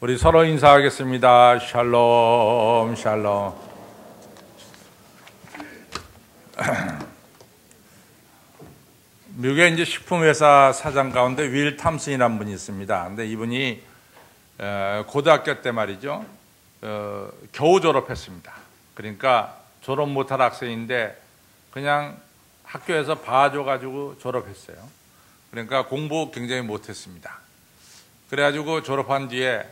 우리 서로 인사하겠습니다. 샬롬, 샬롬. 미국의 이제 식품회사 사장 가운데 윌 탐슨이라는 분이 있습니다. 근데 이분이 고등학교 때 말이죠. 어, 겨우 졸업했습니다. 그러니까 졸업 못할 학생인데 그냥 학교에서 봐줘가지고 졸업했어요. 그러니까 공부 굉장히 못했습니다. 그래가지고 졸업한 뒤에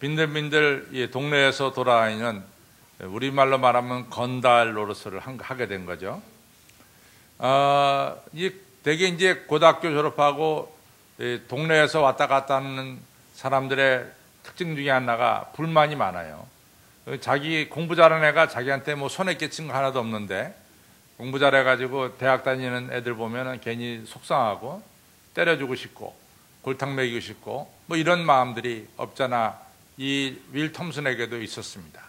빈들빈들 동네에서 돌아다니는 우리말로 말하면 건달 노릇을 하게 된 거죠. 어, 이 대개 이제 고등학교 졸업하고 동네에서 왔다 갔다 하는 사람들의 특징 중에 하나가 불만이 많아요. 자기 공부 잘하는 애가 자기한테 뭐 손에 끼친 거 하나도 없는데 공부 잘해가지고 대학 다니는 애들 보면은 괜히 속상하고 때려주고 싶고 골탕 먹이고 싶고 뭐 이런 마음들이 없잖아 이 윌 톰슨에게도 있었습니다.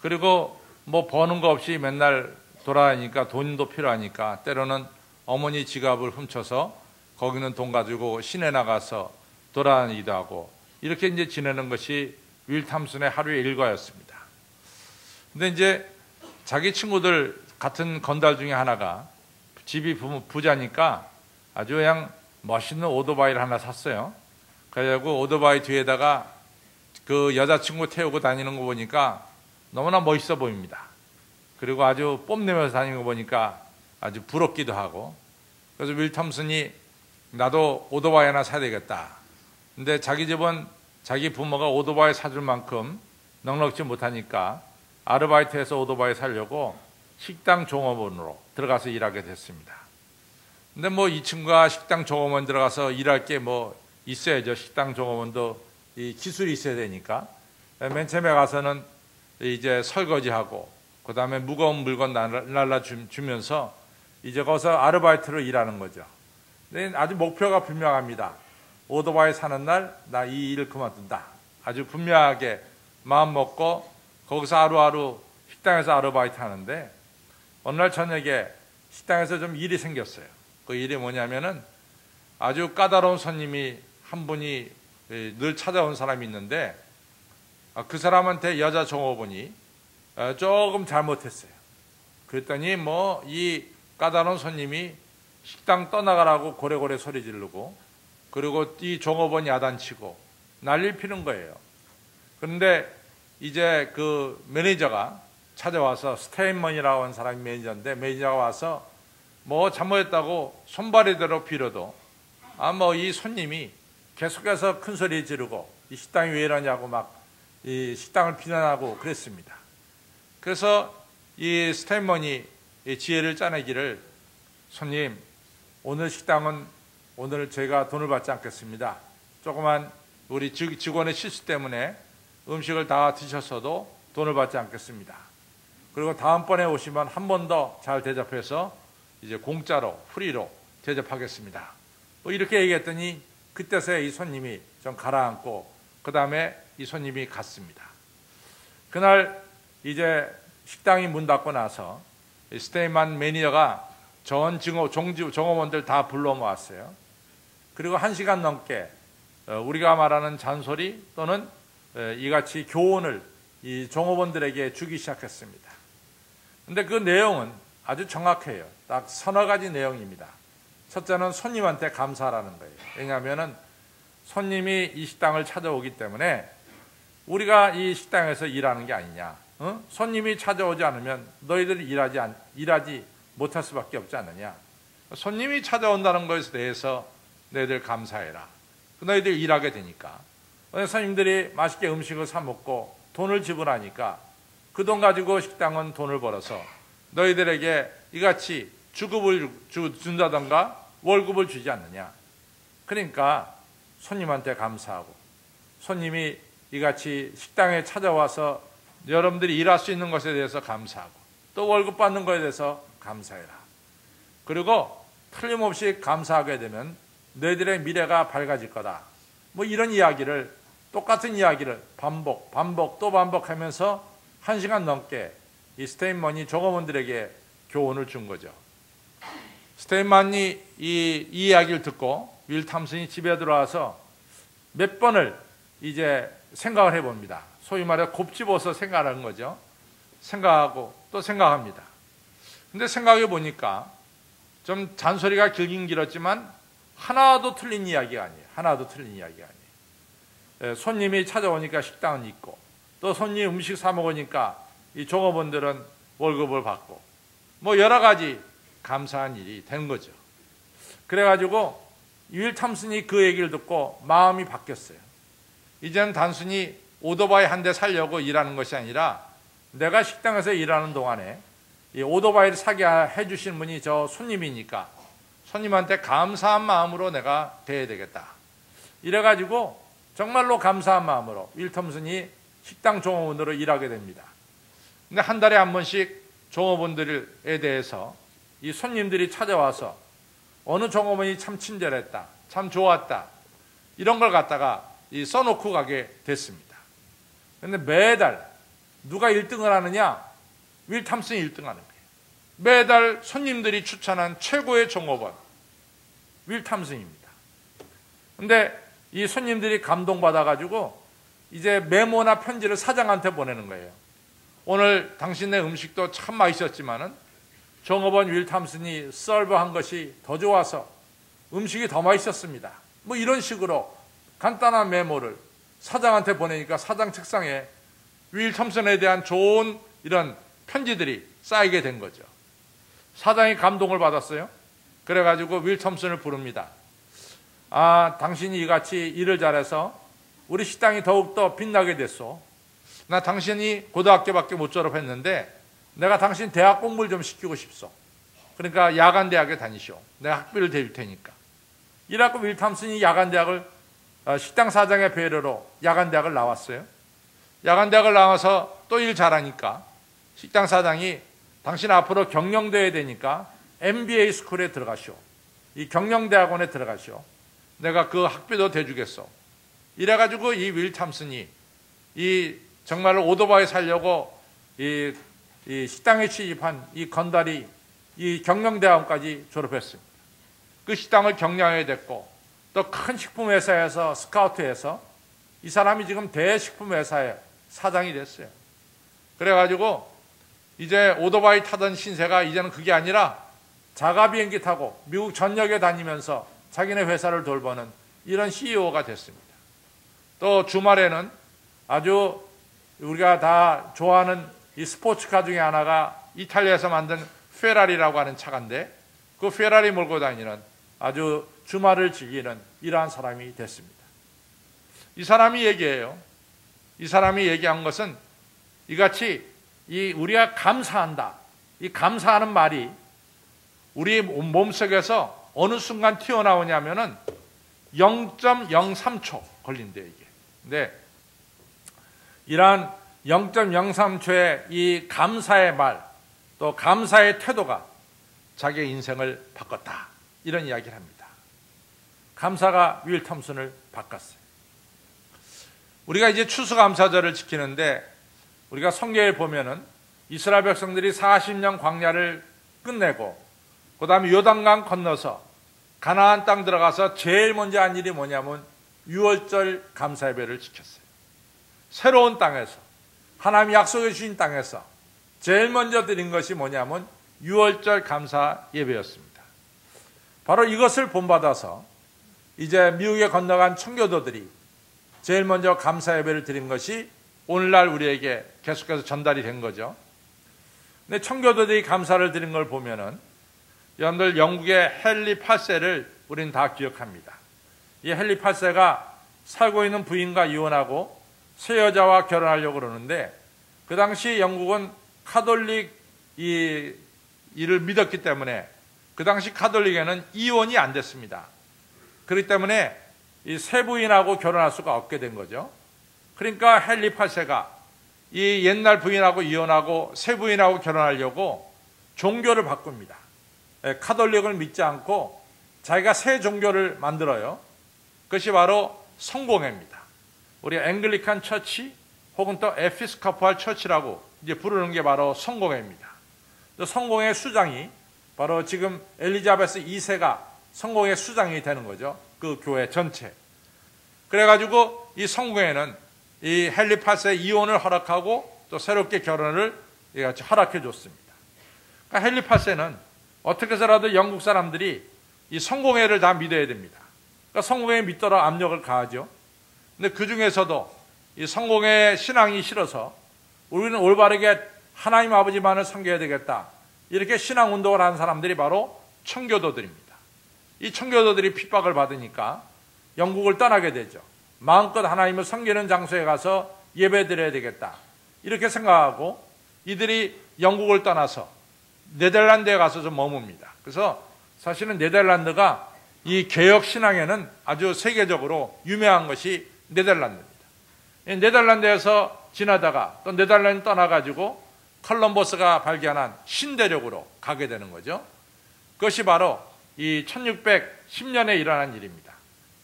그리고 뭐 버는 거 없이 맨날 돌아다니까 돈도 필요하니까 때로는 어머니 지갑을 훔쳐서 거기는 돈 가지고 시내 나가서 돌아다니기도 하고 이렇게 이제 지내는 것이 윌 탐슨의 하루의 일과였습니다. 근데 이제 자기 친구들 같은 건달 중에 하나가 집이 부자니까 아주 그냥 멋있는 오토바이를 하나 샀어요. 그래가지고 오토바이 뒤에다가 그 여자친구 태우고 다니는 거 보니까 너무나 멋있어 보입니다. 그리고 아주 뽐내면서 다니는 거 보니까 아주 부럽기도 하고 그래서 윌 탐슨이 나도 오토바이 하나 사야 되겠다. 근데 자기 집은 자기 부모가 오토바이 사줄 만큼 넉넉지 못하니까 아르바이트해서 오토바이 살려고 식당 종업원으로 들어가서 일하게 됐습니다. 근데 뭐 이 친구가 식당 종업원 들어가서 일할 게 뭐 있어야죠. 식당 종업원도 이 기술이 있어야 되니까. 맨 처음에 가서는 이제 설거지하고 그 다음에 무거운 물건 날라 주면서 이제 거기서 아르바이트로 일하는 거죠. 근데 아주 목표가 분명합니다. 오토바이 사는 날 나 이 일을 그만둔다. 아주 분명하게 마음 먹고 거기서 하루하루 식당에서 아르바이트 하는데 어느 날 저녁에 식당에서 좀 일이 생겼어요. 그 일이 뭐냐면은 아주 까다로운 손님이 한 분이 늘 찾아온 사람이 있는데 아, 그 사람한테 여자 종업원이 어, 조금 잘못했어요. 그랬더니 뭐 이 까다로운 손님이 식당 떠나가라고 고래고래 소리 지르고 그리고 이 종업원 야단치고 난리를 피는 거예요. 그런데 이제 그 매니저가 찾아와서 스테인먼이라고 하는 사람이 매니저인데 매니저가 와서 뭐 잘못했다고 손발이대로 빌어도 아뭐이 손님이 계속해서 큰 소리 지르고 이 식당이 왜 이러냐고 막 이 식당을 비난하고 그랬습니다. 그래서 이 스테인먼이 이 지혜를 짜내기를 손님 오늘 식당은 오늘 저희가 돈을 받지 않겠습니다. 조그만 우리 직원의 실수 때문에 음식을 다 드셨어도 돈을 받지 않겠습니다. 그리고 다음번에 오시면 한 번 더 잘 대접해서 이제 공짜로 프리로 대접하겠습니다. 뭐 이렇게 얘기했더니 그때서야 이 손님이 좀 가라앉고 그 다음에 이 손님이 갔습니다. 그날 이제 식당이 문 닫고 나서 스테이만 매니저가 전 증오, 종지, 종업원들 다 불러 모았어요. 그리고 한 시간 넘게 어, 우리가 말하는 잔소리 또는 이같이 교훈을 이 종업원들에게 주기 시작했습니다. 근데 그 내용은 아주 정확해요. 딱 서너 가지 내용입니다. 첫째는 손님한테 감사라는 거예요. 왜냐하면 손님이 이 식당을 찾아오기 때문에 우리가 이 식당에서 일하는 게 아니냐. 어? 손님이 찾아오지 않으면 너희들이 일하지, 않, 일하지 못할 수밖에 없지 않느냐. 손님이 찾아온다는 것에 대해서 너희들 감사해라. 너희들 일하게 되니까. 손님들이 맛있게 음식을 사 먹고 돈을 지불하니까 그 돈 가지고 식당은 돈을 벌어서 너희들에게 이같이 주급을 주, 준다던가 월급을 주지 않느냐. 그러니까 손님한테 감사하고 손님이 이같이 식당에 찾아와서 여러분들이 일할 수 있는 것에 대해서 감사하고 또 월급 받는 것에 대해서 감사해라. 그리고 틀림없이 감사하게 되면 너희들의 미래가 밝아질 거다. 뭐 이런 이야기를 똑같은 이야기를 반복, 반복, 또 반복하면서 한 시간 넘게 이 스테인먼이 종업원들에게 교훈을 준 거죠. 스테인만이 이, 이 이야기를 듣고 윌 탐슨이 집에 들어와서 몇 번을 이제 생각을 해봅니다. 소위 말해 곱집어서 생각하는 거죠. 생각하고 또 생각합니다. 근데 생각해 보니까 좀 잔소리가 길긴 길었지만 하나도 틀린 이야기가 아니에요. 하나도 틀린 이야기가 아니에요. 예, 손님이 찾아오니까 식당은 있고 또 손님 음식 사 먹으니까 이 종업원들은 월급을 받고 뭐 여러 가지 감사한 일이 되는 거죠. 그래가지고 윌 탐슨이 그 얘기를 듣고 마음이 바뀌었어요. 이제는 단순히 오토바이 한 대 살려고 일하는 것이 아니라 내가 식당에서 일하는 동안에 이 오토바이를 사게 해주신 분이 저 손님이니까 손님한테 감사한 마음으로 내가 대해야 되겠다. 이래가지고 정말로 감사한 마음으로 윌 톰슨이 식당 종업원으로 일하게 됩니다. 근데 한 달에 한 번씩 종업원들에 대해서 이 손님들이 찾아와서 어느 종업원이 참 친절했다, 참 좋았다 이런 걸 갖다가 써놓고 가게 됐습니다. 근데 매달 누가 1등을 하느냐? 윌 탐슨이 1등 하는 거예요. 매달 손님들이 추천한 최고의 종업원 윌 탐슨입니다. 근데 이 손님들이 감동받아가지고 이제 메모나 편지를 사장한테 보내는 거예요. 오늘 당신의 음식도 참 맛있었지만은 종업원 윌 탐슨이 서브한 것이 더 좋아서 음식이 더 맛있었습니다. 뭐 이런 식으로 간단한 메모를 사장한테 보내니까 사장 책상에 윌 톰슨에 대한 좋은 이런 편지들이 쌓이게 된 거죠. 사장이 감동을 받았어요. 그래가지고 윌 톰슨을 부릅니다. 아, 당신이 이같이 일을 잘해서 우리 식당이 더욱더 빛나게 됐어. 나 당신이 고등학교밖에 못 졸업했는데 내가 당신 대학 공부를 좀 시키고 싶소. 그러니까 야간 대학에 다니시오. 내가 학비를 대줄 테니까. 이라고 윌 탐슨이 야간 대학을 어, 식당 사장의 배려로 야간 대학을 나왔어요. 야간 대학을 나와서 또 일 잘하니까 식당 사장이 당신 앞으로 경영대에 되니까 MBA 스쿨에 들어가시오. 이 경영대학원에 들어가시오. 내가 그 학비도 대주겠어. 이래가지고 이 윌 탐슨이 이 정말로 오토바이 살려고 이, 이 식당에 취입한 이 건달이 이 경영대학원까지 졸업했습니다. 그 식당을 경영하게 됐고 또 큰 식품회사에서 스카우트해서 이 사람이 지금 대식품회사의 사장이 됐어요. 그래가지고 이제 오토바이 타던 신세가 이제는 그게 아니라 자가 비행기 타고 미국 전역에 다니면서 자기네 회사를 돌보는 이런 CEO가 됐습니다. 또 주말에는 아주 우리가 다 좋아하는 이 스포츠카 중에 하나가 이탈리아에서 만든 페라리라고 하는 차가인데 그 페라리 몰고 다니는 아주 주말을 즐기는 이러한 사람이 됐습니다. 이 사람이 얘기해요. 이 사람이 얘기한 것은 이같이 이 우리가 감사한다. 이 감사하는 말이 우리 몸속에서 어느 순간 튀어나오냐면은 0.03초 걸린대 이게. 근데 이러한 0.03초의 이 감사의 말, 또 감사의 태도가 자기의 인생을 바꿨다. 이런 이야기를 합니다. 감사가 윌 탐슨을 바꿨어요. 우리가 이제 추수감사절을 지키는데 우리가 성경에 보면은 이스라엘 백성들이 40년 광야를 끝내고 그 다음에 요단강 건너서 가나안 땅 들어가서 제일 먼저 한 일이 뭐냐면 6월절 감사 예배를 지켰어요. 새로운 땅에서 하나님 약속해 주신 땅에서 제일 먼저 드린 것이 뭐냐면 6월절 감사 예배였습니다. 바로 이것을 본받아서 이제 미국에 건너간 청교도들이 제일 먼저 감사 예배를 드린 것이 오늘날 우리에게 계속해서 전달이 된 거죠. 근데 청교도들이 감사를 드린 걸 보면은 여러분들 영국의 헨리 8세를 우리는 다 기억합니다. 이 헨리 8세가 살고 있는 부인과 이혼하고 새 여자와 결혼하려고 그러는데 그 당시 영국은 카톨릭 이 일을 믿었기 때문에 그 당시 카톨릭에는 이혼이 안 됐습니다. 그렇기 때문에 이 세 부인하고 결혼할 수가 없게 된 거죠. 그러니까 헨리 8세가 이 옛날 부인하고 이혼하고 새 부인하고 결혼하려고 종교를 바꿉니다. 예, 카톨릭을 믿지 않고 자기가 새 종교를 만들어요. 그것이 바로 성공회입니다. 우리 앵글리칸 처치 혹은 또 에피스코팔 처치라고 이제 부르는 게 바로 성공회입니다. 성공회 수장이 바로 지금 엘리자베스 2세가 성공회 수장이 되는 거죠. 그 교회 전체. 그래가지고 이 성공회는 이 헬리파스의 이혼을 허락하고 또 새롭게 결혼을 이같이 허락해 줬습니다. 그러니까 헬리파스는 어떻게 해서라도 영국 사람들이 이 성공회를 다 믿어야 됩니다. 그러니까 성공회 믿도록 압력을 가하죠. 근데 그 중에서도 이 성공회 신앙이 싫어서 우리는 올바르게 하나님 아버지만을 섬겨야 되겠다. 이렇게 신앙 운동을 하는 사람들이 바로 청교도들입니다. 이 청교도들이 핍박을 받으니까 영국을 떠나게 되죠. 마음껏 하나님을 섬기는 장소에 가서 예배 드려야 되겠다. 이렇게 생각하고 이들이 영국을 떠나서 네덜란드에 가서 좀 머뭅니다. 그래서 사실은 네덜란드가 이 개혁 신앙에는 아주 세계적으로 유명한 것이 네덜란드입니다. 네덜란드에서 지나다가 또 네덜란드 떠나가지고 컬럼버스가 발견한 신대륙으로 가게 되는 거죠. 그것이 바로 이 1610년에 일어난 일입니다.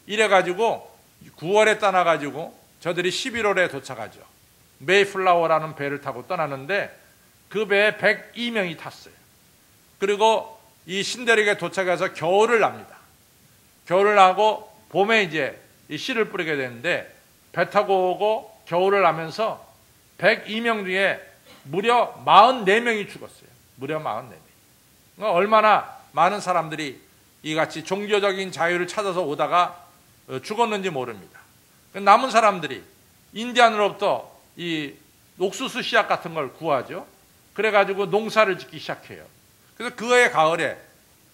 이래가지고 9월에 떠나가지고 저들이 11월에 도착하죠. 메이플라워라는 배를 타고 떠나는데 그 배에 102명이 탔어요. 그리고 이 신대륙에 도착해서 겨울을 납니다. 겨울을 나고 봄에 이제 이 씨를 뿌리게 되는데 배 타고 오고 겨울을 나면서 102명 중에 무려 44명이 죽었어요. 무려 44명. 그러니까 얼마나 많은 사람들이 이같이 종교적인 자유를 찾아서 오다가 어, 죽었는지 모릅니다. 남은 사람들이 인디안으로부터 이 옥수수 씨앗 같은 걸 구하죠. 그래가지고 농사를 짓기 시작해요. 그래서 그해 가을에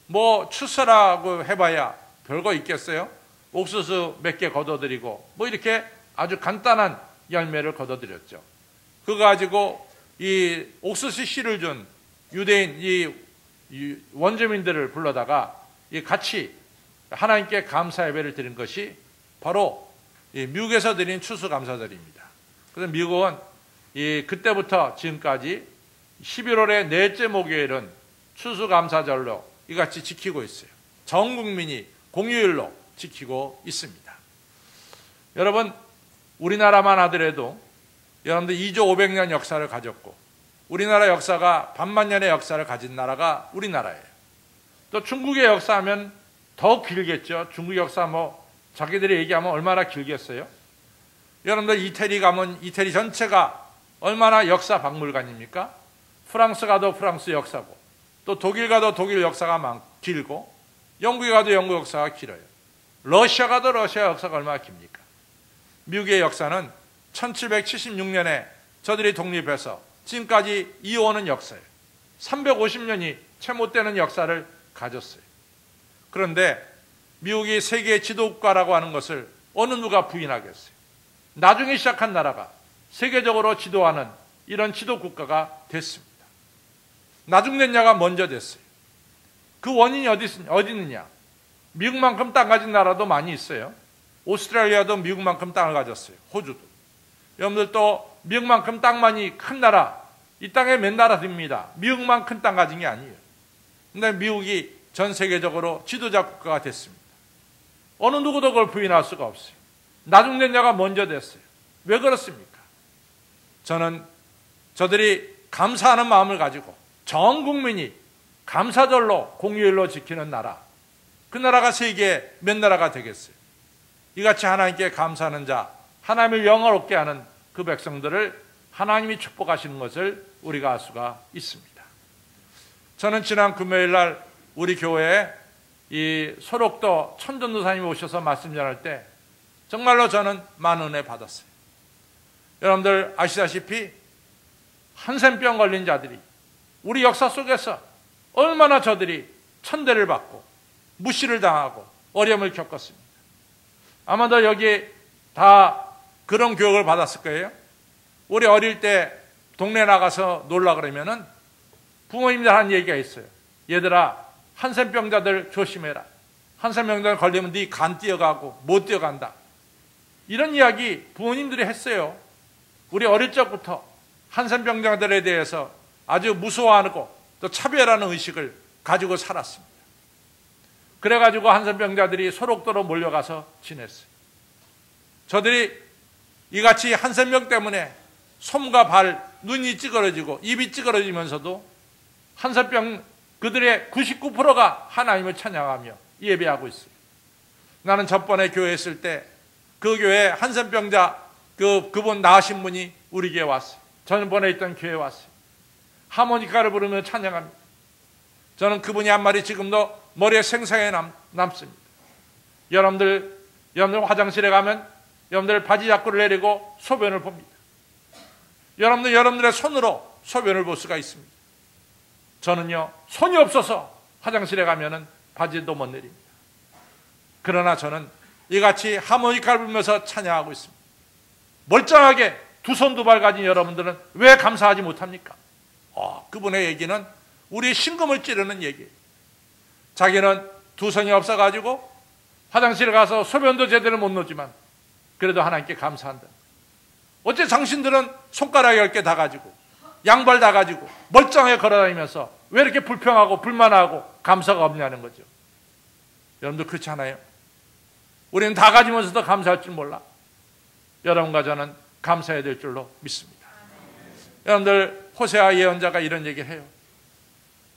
뭐 추수라고 해봐야 별거 있겠어요? 옥수수 몇 개 걷어들이고 뭐 이렇게 아주 간단한 열매를 걷어들였죠. 그거 가지고 이 옥수수 씨를 준 유대인 이 원주민들을 불러다가 같이 하나님께 감사 예배를 드린 것이 바로 미국에서 드린 추수 감사절입니다. 그래서 미국은 그때부터 지금까지 11월의 넷째 목요일은 추수 감사절로 이같이 지키고 있어요. 전 국민이 공휴일로 지키고 있습니다. 여러분, 우리나라만 하더라도 여러분들 2조 500년 역사를 가졌고 우리나라 역사가 반만 년의 역사를 가진 나라가 우리나라예요. 또 중국의 역사하면 더 길겠죠. 중국 역사 뭐 자기들이 얘기하면 얼마나 길겠어요? 여러분들 이태리 가면 이태리 전체가 얼마나 역사 박물관입니까? 프랑스 가도 프랑스 역사고 또 독일 가도 독일 역사가 많, 길고 영국에 가도 영국 역사가 길어요. 러시아 가도 러시아 역사가 얼마나 깁니까? 미국의 역사는 1776년에 저들이 독립해서 지금까지 이어오는 역사예요. 350년이 채 못 되는 역사를 가졌어요. 그런데 미국이 세계 지도국가라고 하는 것을 어느 누가 부인하겠어요? 나중에 시작한 나라가 세계적으로 지도하는 이런 지도국가가 됐습니다. 나중 됐냐가 먼저 됐어요. 그 원인이 어디, 어디 있느냐? 미국만큼 땅 가진 나라도 많이 있어요. 오스트레일리아도 미국만큼 땅을 가졌어요. 호주도. 여러분들 또 미국만큼 땅만이 큰 나라, 이 땅에 몇 나라 됩니다. 미국만 큰 땅 가진 게 아니에요. 근데 미국이 전 세계적으로 지도자 국가가 됐습니다. 어느 누구도 그걸 부인할 수가 없어요. 나중 된 자가 먼저 됐어요. 왜 그렇습니까? 저는 저들이 감사하는 마음을 가지고 전 국민이 감사절로 공휴일로 지키는 나라, 그 나라가 세계에 몇 나라가 되겠어요? 이같이 하나님께 감사하는 자, 하나님을 영화롭게 하는 그 백성들을 하나님이 축복하시는 것을 우리가 알 수가 있습니다. 저는 지난 금요일 날 우리 교회에 이 소록도 천전도사님이 오셔서 말씀 전할 때 정말로 저는 많은 은혜 받았어요. 여러분들 아시다시피 한센병 걸린 자들이 우리 역사 속에서 얼마나 저들이 천대를 받고 무시를 당하고 어려움을 겪었습니다. 아마도 여기 다 그런 교육을 받았을 거예요. 우리 어릴 때 동네 나가서 놀라 그러면은 부모님들 하는 얘기가 있어요. 얘들아, 한센병자들 조심해라. 한센병자들 걸리면 네 간 뛰어가고 못 뛰어간다. 이런 이야기 부모님들이 했어요. 우리 어릴 적부터 한센병자들에 대해서 아주 무서워하고 또 차별하는 의식을 가지고 살았습니다. 그래가지고 한센병자들이 소록도로 몰려가서 지냈어요. 저들이 이같이 한센병 때문에 손과 발, 눈이 찌그러지고 입이 찌그러지면서도 한센병 그들의 99%가 하나님을 찬양하며 예배하고 있어요. 나는 저번에 교회 있을 때 그 교회 한센병자 그 그분 나으신 분이 우리 교회 왔어요. 전번에 있던 교회에 왔어요. 하모니카를 부르며 찬양합니다. 저는 그분이 한 말이 지금도 머리에 생생하게 남, 남습니다. 여러분들, 여러분들 화장실에 가면 여러분들 바지 자꾸를 내리고 소변을 봅니다. 여러분들, 여러분들의 손으로 소변을 볼 수가 있습니다. 저는요, 손이 없어서 화장실에 가면은 바지도 못 내립니다. 그러나 저는 이같이 하모니카를 불면서 찬양하고 있습니다. 멀쩡하게 두 손 두 발 가진 여러분들은 왜 감사하지 못합니까? 어, 그분의 얘기는 우리 신금을 찌르는 얘기예요. 자기는 두 손이 없어가지고 화장실에 가서 소변도 제대로 못 놓지만 그래도 하나님께 감사한다. 어째 당신들은 손가락 10개 다 가지고 양발 다 가지고 멀쩡하게 걸어다니면서 왜 이렇게 불평하고 불만하고 감사가 없냐는 거죠. 여러분도 그렇지 않아요? 우리는 다 가지면서도 감사할 줄 몰라. 여러분과 저는 감사해야 될 줄로 믿습니다. 여러분들 호세아 예언자가 이런 얘기를 해요.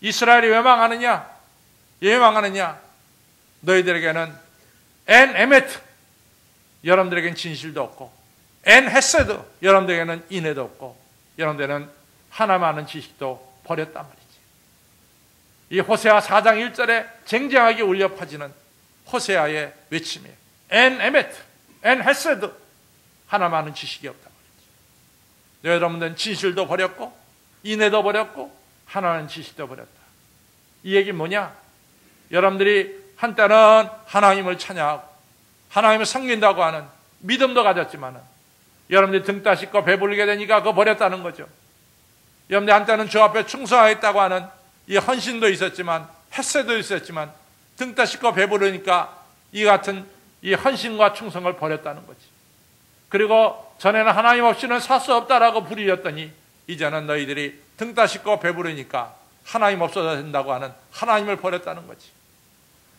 이스라엘이 왜 망하느냐? 왜 망하느냐? 너희들에게는 엔 에메트 여러분들에게는 진실도 없고 엔 헤세드 여러분들에게는 인애도 없고 여러분들은 하나만은 지식도 버렸단 말이지. 이 호세아 4장 1절에 쟁쟁하게 울려 퍼지는 호세아의 외침이에요. 엔 에메트, 엔 헤세드 하나만은 지식이 없단 말이지. 여러분들은 진실도 버렸고 인애도 버렸고 하나는 지식도 버렸다. 이 얘기 뭐냐? 여러분들이 한때는 하나님을 찬양하고 하나님을 섬긴다고 하는 믿음도 가졌지만은 여러분들이 등 따시고 배부르게 되니까 그거 버렸다는 거죠. 여러분들 한때는 주 앞에 충성하겠다고 하는 이 헌신도 있었지만 햇새도 있었지만 등 따시고 배부르니까 이 같은 이 헌신과 충성을 버렸다는 거지. 그리고 전에는 하나님 없이는 살 수 없다라고 부르렸더니 이제는 너희들이 등 따시고 배부르니까 하나님 없어져야 된다고 하는 하나님을 버렸다는 거지.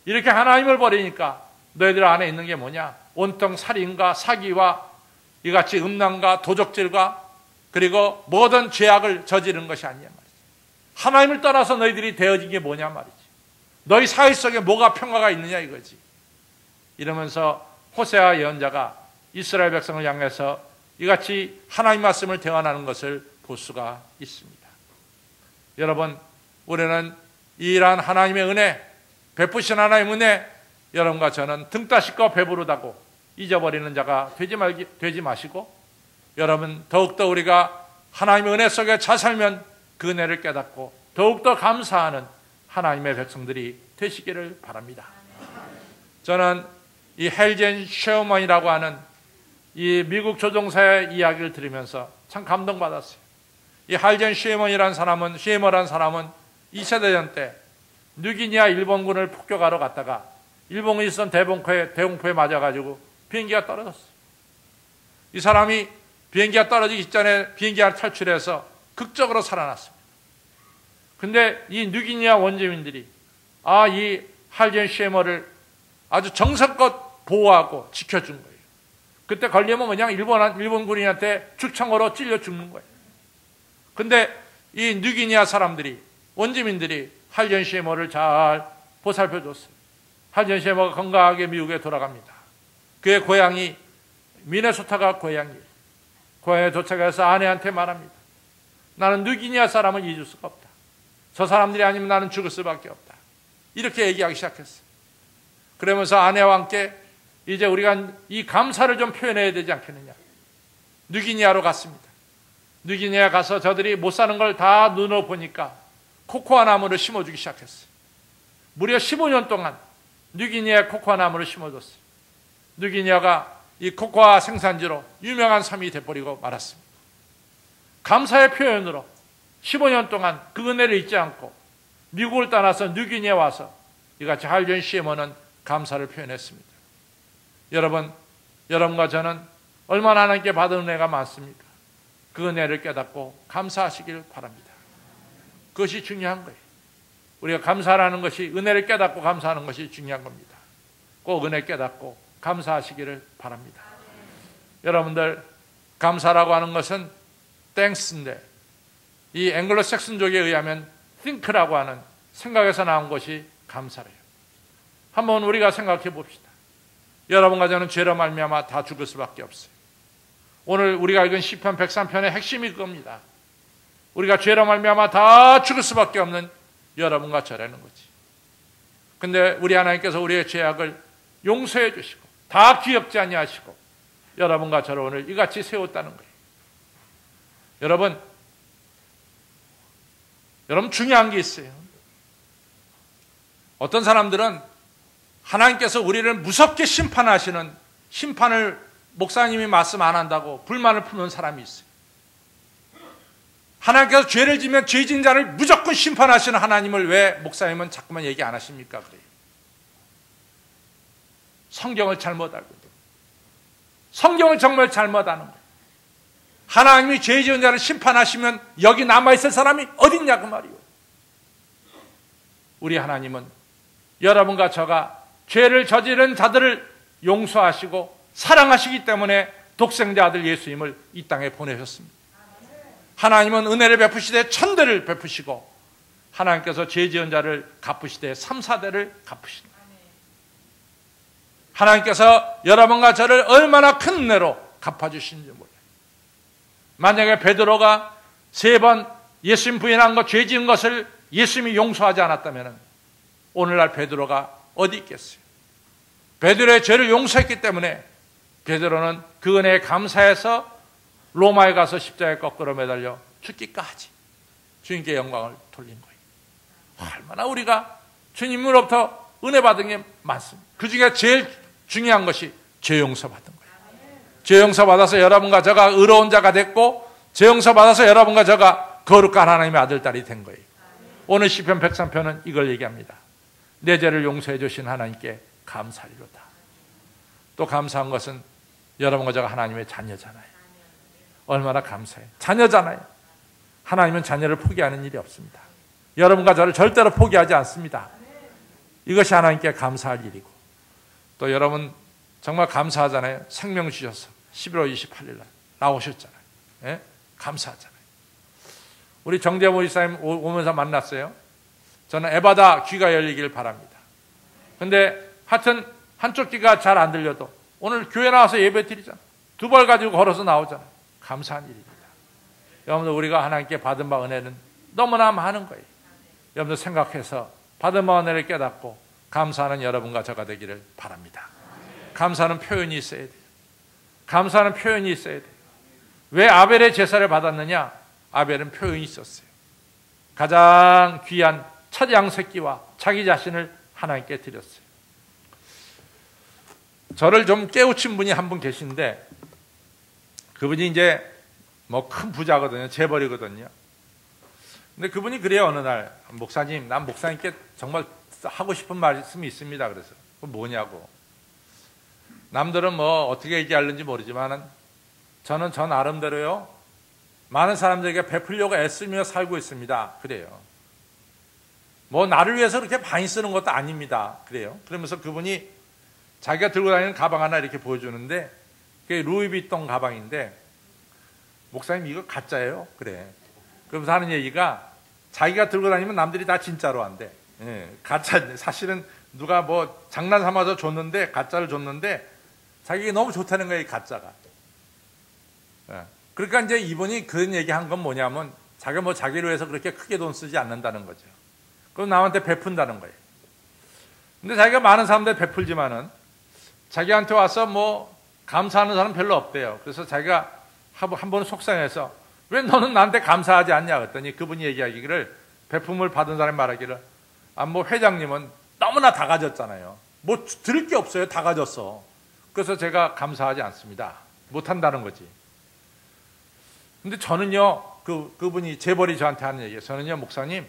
이렇게 하나님을 버리니까 너희들 안에 있는 게 뭐냐? 온통 살인과 사기와 이같이 음란과 도적질과 그리고 모든 죄악을 저지른 것이 아니냐 말이지. 하나님을 떠나서 너희들이 되어진 게 뭐냐 말이지. 너희 사회 속에 뭐가 평화가 있느냐 이거지. 이러면서 호세아 예언자가 이스라엘 백성을 향해서 이같이 하나님 말씀을 대언하는 것을 볼 수가 있습니다. 여러분, 우리는 이러한 하나님의 은혜, 베푸신 하나님의 은혜, 여러분과 저는 등 따시고 배부르다고 잊어버리는 자가 되지 말기, 되지 마시고, 여러분, 더욱더 우리가 하나님의 은혜 속에 잘 살면 그 은혜를 깨닫고, 더욱더 감사하는 하나님의 백성들이 되시기를 바랍니다. 저는 이 헬젠 쉐어먼이라고 하는 이 미국 조종사의 이야기를 들으면서 참 감동받았어요. 이 할젠 쉐먼이라는 사람은 쉐머라는 사람은 2차 대전 때 뉴기니아 일본군을 폭격하러 갔다가 일본군이 있던 대봉포에 대공포에 맞아가지고 비행기가 떨어졌어요. 이 사람이 비행기가 떨어지기 전에 비행기를 탈출해서 극적으로 살아났습니다. 근데 이 뉴기니아 원주민들이 아 이 할젠 쉐머를 아주 정성껏 보호하고 지켜준 거예요. 그때 걸리면 그냥 일본 일본 군인한테 죽창으로 찔려 죽는 거예요. 근데 이 뉴기니아 사람들이 원주민들이 할전 시에머를 잘 보살펴 줬어요. 할전 시에머가 건강하게 미국에 돌아갑니다. 그의 고향이 미네소타가 고향이에요. 고향에 도착해서 아내한테 말합니다. 나는 뉴기니아 사람을 잊을 수가 없다. 저 사람들이 아니면 나는 죽을 수밖에 없다. 이렇게 얘기하기 시작했어요. 그러면서 아내와 함께 이제 우리가 이 감사를 좀 표현해야 되지 않겠느냐. 뉴기니아로 갔습니다. 뉴기니아 가서 저들이 못 사는 걸 다 눈으로 보니까 코코아 나무를 심어주기 시작했어요. 무려 15년 동안 뉴기니아 코코아 나무를 심어줬어요. 뉴기니아가 이 코코아 생산지로 유명한 섬이 돼버리고 말았습니다. 감사의 표현으로 15년 동안 그 은혜를 잊지 않고 미국을 떠나서 뉴기니아 와서 이같이 할전 시에머는 감사를 표현했습니다. 여러분, 여러분과 저는 얼마나 하나님께 받은 은혜가 많습니까? 그 은혜를 깨닫고 감사하시길 바랍니다. 그것이 중요한 거예요. 우리가 감사하는 것이 은혜를 깨닫고 감사하는 것이 중요한 겁니다. 꼭 은혜 깨닫고 감사하시기를 바랍니다. 여러분들 감사라고 하는 것은 땡스인데 이 앵글로 섹슨족에 의하면 think라고 하는 생각에서 나온 것이 감사래요. 한번 우리가 생각해 봅시다. 여러분과 저는 죄로 말미암아 다 죽을 수밖에 없어요. 오늘 우리가 읽은 시편 103편의 핵심이 그겁니다. 우리가 죄로 말미암아 다 죽을 수밖에 없는 여러분과 저라는 거지. 근데 우리 하나님께서 우리의 죄악을 용서해 주시고 다 귀엽지 아니하시고 여러분과 저를 오늘 이같이 세웠다는 거예요. 여러분, 여러분 중요한 게 있어요. 어떤 사람들은 하나님께서 우리를 무섭게 심판하시는 심판을 목사님이 말씀 안 한다고 불만을 품는 사람이 있어요. 하나님께서 죄를 지면 죄진 자를 무조건 심판하시는 하나님을 왜 목사님은 자꾸만 얘기 안 하십니까? 그래요. 성경을 잘못 알고 성경을 정말 잘못 아는 거예요. 하나님이 죄 지은 자를 심판하시면 여기 남아있을 사람이 어딨냐 그 말이요. 우리 하나님은 여러분과 저가 죄를 저지른 자들을 용서하시고 사랑하시기 때문에 독생자 아들 예수님을 이 땅에 보내셨습니다. 하나님은 은혜를 베푸시되 천대를 베푸시고 하나님께서 죄 지은 자를 갚으시되 삼사대를 갚으신다. 하나님께서 여러분과 저를 얼마나 큰 은혜로 갚아주신지 몰라요. 만약에 베드로가 세 번 예수님 부인한 것, 죄 지은 것을 예수님이 용서하지 않았다면 오늘날 베드로가 어디 있겠어요? 베드로의 죄를 용서했기 때문에 베드로는 그 은혜에 감사해서 로마에 가서 십자가에 거꾸로 매달려 죽기까지 주님께 영광을 돌린 거예요. 얼마나 우리가 주님으로부터 은혜 받은 게 많습니다. 그 중에 제일 중요한 것이 죄 용서 받은 거예요. 죄 용서 받아서 여러분과 저가 의로운 자가 됐고 죄 용서 받아서 여러분과 저가 거룩한 하나님의 아들 딸이 된 거예요. 오늘 시편 103편은 이걸 얘기합니다. 내 죄를 용서해 주신 하나님께 감사리로다. 또 감사한 것은 여러분과 저가 하나님의 자녀잖아요. 얼마나 감사해. 자녀잖아요. 하나님은 자녀를 포기하는 일이 없습니다. 여러분과 저를 절대로 포기하지 않습니다. 이것이 하나님께 감사할 일이고 또 여러분 정말 감사하잖아요. 생명 주셔서 11월 28일 날 나오셨잖아요. 예? 감사하잖아요. 우리 정대모 이사님 오면서 만났어요. 저는 에바다 귀가 열리길 바랍니다. 근데 하여튼 한쪽 귀가 잘 안 들려도 오늘 교회 나와서 예배 드리잖아. 두 벌 가지고 걸어서 나오잖아. 감사한 일입니다. 여러분들 우리가 하나님께 받은 바 은혜는 너무나 많은 거예요. 여러분들 생각해서 받은 바 은혜를 깨닫고 감사하는 여러분과 저가 되기를 바랍니다. 감사하는 표현이 있어야 돼요. 감사하는 표현이 있어야 돼요. 왜 아벨의 제사를 받았느냐? 아벨은 표현이 있었어요. 가장 귀한 첫 양새끼와 자기 자신을 하나님께 드렸어요. 저를 좀 깨우친 분이 한 분 계신데 그분이 이제 뭐 큰 부자거든요. 재벌이거든요. 근데 그분이 그래요. 어느 날 목사님, 난 목사님께 정말 하고 싶은 말씀이 있습니다. 그래서 그 뭐냐고. 남들은 뭐 어떻게 얘기하는지 모르지만은 저는 저 나름대로요. 많은 사람들에게 베풀려고 애쓰며 살고 있습니다. 그래요. 뭐 나를 위해서 그렇게 많이 쓰는 것도 아닙니다. 그래요. 그러면서 그분이 자기가 들고 다니는 가방 하나 이렇게 보여주는데 그게 루이비통 가방인데 목사님 이거 가짜예요? 그래. 그러면서 하는 얘기가 자기가 들고 다니면 남들이 다 진짜로 한대. 예, 가짜 사실은 누가 뭐 장난 삼아서 줬는데 가짜를 줬는데 자기가 너무 좋다는 거예요, 가짜가. 예. 그러니까 이제 이분이 그런 얘기 한 건 뭐냐면 자기가 뭐 자기를 위해서 그렇게 크게 돈 쓰지 않는다는 거죠. 그럼 남한테 베푼다는 거예요. 근데 자기가 많은 사람들 베풀지만은 자기한테 와서 뭐 감사하는 사람 별로 없대요. 그래서 자기가 한번 속상해서 왜 너는 나한테 감사하지 않냐 그랬더니 그분이 얘기하기를 베품을 받은 사람이 말하기를 아뭐 회장님은 너무나 다 가졌잖아요. 뭐 들을 게 없어요. 다 가졌어. 그래서 제가 감사하지 않습니다. 못 한다는 거지. 근데 저는요, 그, 그분이 재벌이 저한테 하는 얘기예요. 저는요, 목사님,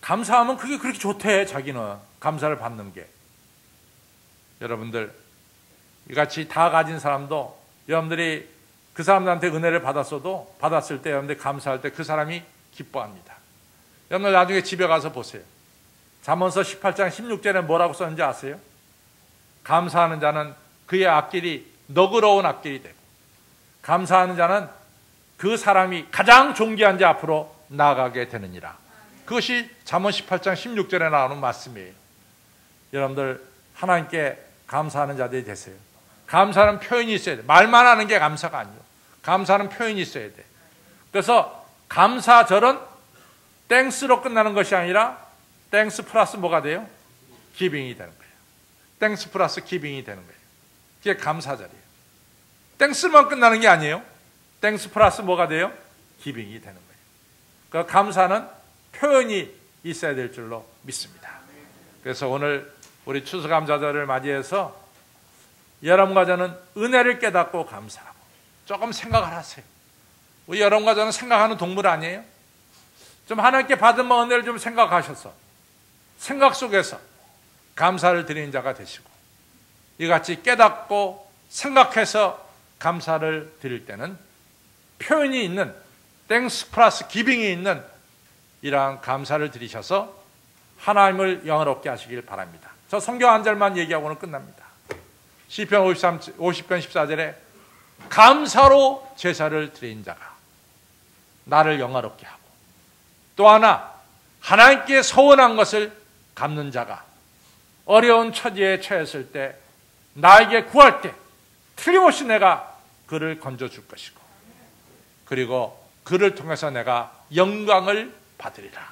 감사하면 그게 그렇게 좋대, 자기는. 감사를 받는 게. 여러분들, 이 같이 다 가진 사람도 여러분들이 그 사람들한테 은혜를 받았어도 받았을 때 여러분들 감사할 때 그 사람이 기뻐합니다. 여러분들 나중에 집에 가서 보세요. 잠언서 18장 16절에 뭐라고 썼는지 아세요? 감사하는 자는 그의 앞길이 너그러운 앞길이 되고 감사하는 자는 그 사람이 가장 존귀한 자 앞으로 나아가게 되느니라. 그것이 잠언 18장 16절에 나오는 말씀이에요. 여러분들 하나님께 감사하는 자들이 되세요. 감사는 표현이 있어야 돼. 말만 하는 게 감사가 아니에요. 감사는 표현이 있어야 돼. 그래서 감사절은 땡스로 끝나는 것이 아니라 땡스 플러스 뭐가 돼요? 기빙이 되는 거예요. 땡스 플러스 기빙이 되는 거예요. 그게 감사절이에요. 땡스만 끝나는 게 아니에요. 땡스 플러스 뭐가 돼요? 기빙이 되는 거예요. 그 감사는 표현이 있어야 될 줄로 믿습니다. 그래서 오늘 우리 추수감사절을 맞이해서 여러분과 저는 은혜를 깨닫고 감사하고 조금 생각을 하세요. 우리 여러분과 저는 생각하는 동물 아니에요? 좀 하나님께 받은 은혜를 좀 생각하셔서 생각 속에서 감사를 드리는 자가 되시고 이같이 깨닫고 생각해서 감사를 드릴 때는 표현이 있는 땡스 플러스 기빙이 있는 이러한 감사를 드리셔서 하나님을 영화롭게 하시길 바랍니다. 저 성경 한 절만 얘기하고는 끝납니다. 시편 53, 50편 14절에 감사로 제사를 드린 자가 나를 영화롭게 하고 또 하나 하나님께 서원한 것을 갚는 자가 어려운 처지에 처했을 때 나에게 구할 때 틀림없이 내가 그를 건져줄 것이고 그리고 그를 통해서 내가 영광을 받으리라.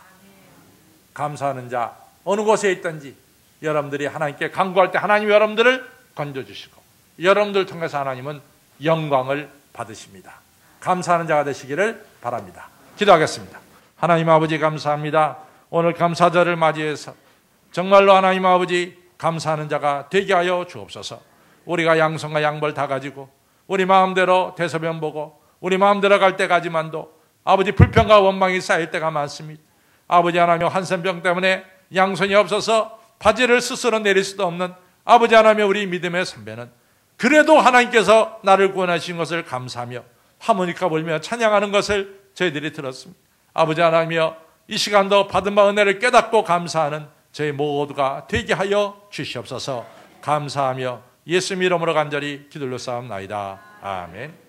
감사하는 자 어느 곳에 있든지 여러분들이 하나님께 간구할 때 하나님 여러분들을 건져주시고 여러분들 통해서 하나님은 영광을 받으십니다. 감사하는 자가 되시기를 바랍니다. 기도하겠습니다. 하나님 아버지 감사합니다. 오늘 감사절을 맞이해서 정말로 하나님 아버지 감사하는 자가 되게 하여 주옵소서. 우리가 양성과 양벌 다 가지고 우리 마음대로 대소변 보고 우리 마음대로 갈 때까지만도 아버지 불평과 원망이 쌓일 때가 많습니다. 아버지 하나님 한센병 때문에 양손이 없어서 바지를 스스로 내릴 수도 없는 아버지 하나님 우리 믿음의 선배는 그래도 하나님께서 나를 구원하신 것을 감사하며 하모니카 불며 찬양하는 것을 저희들이 들었습니다. 아버지 하나님이여 이 시간도 받은 바 은혜를 깨닫고 감사하는 저희 모두가 되게 하여 주시옵소서 감사하며 예수 이름으로 간절히 기도로 싸움나이다. 아멘.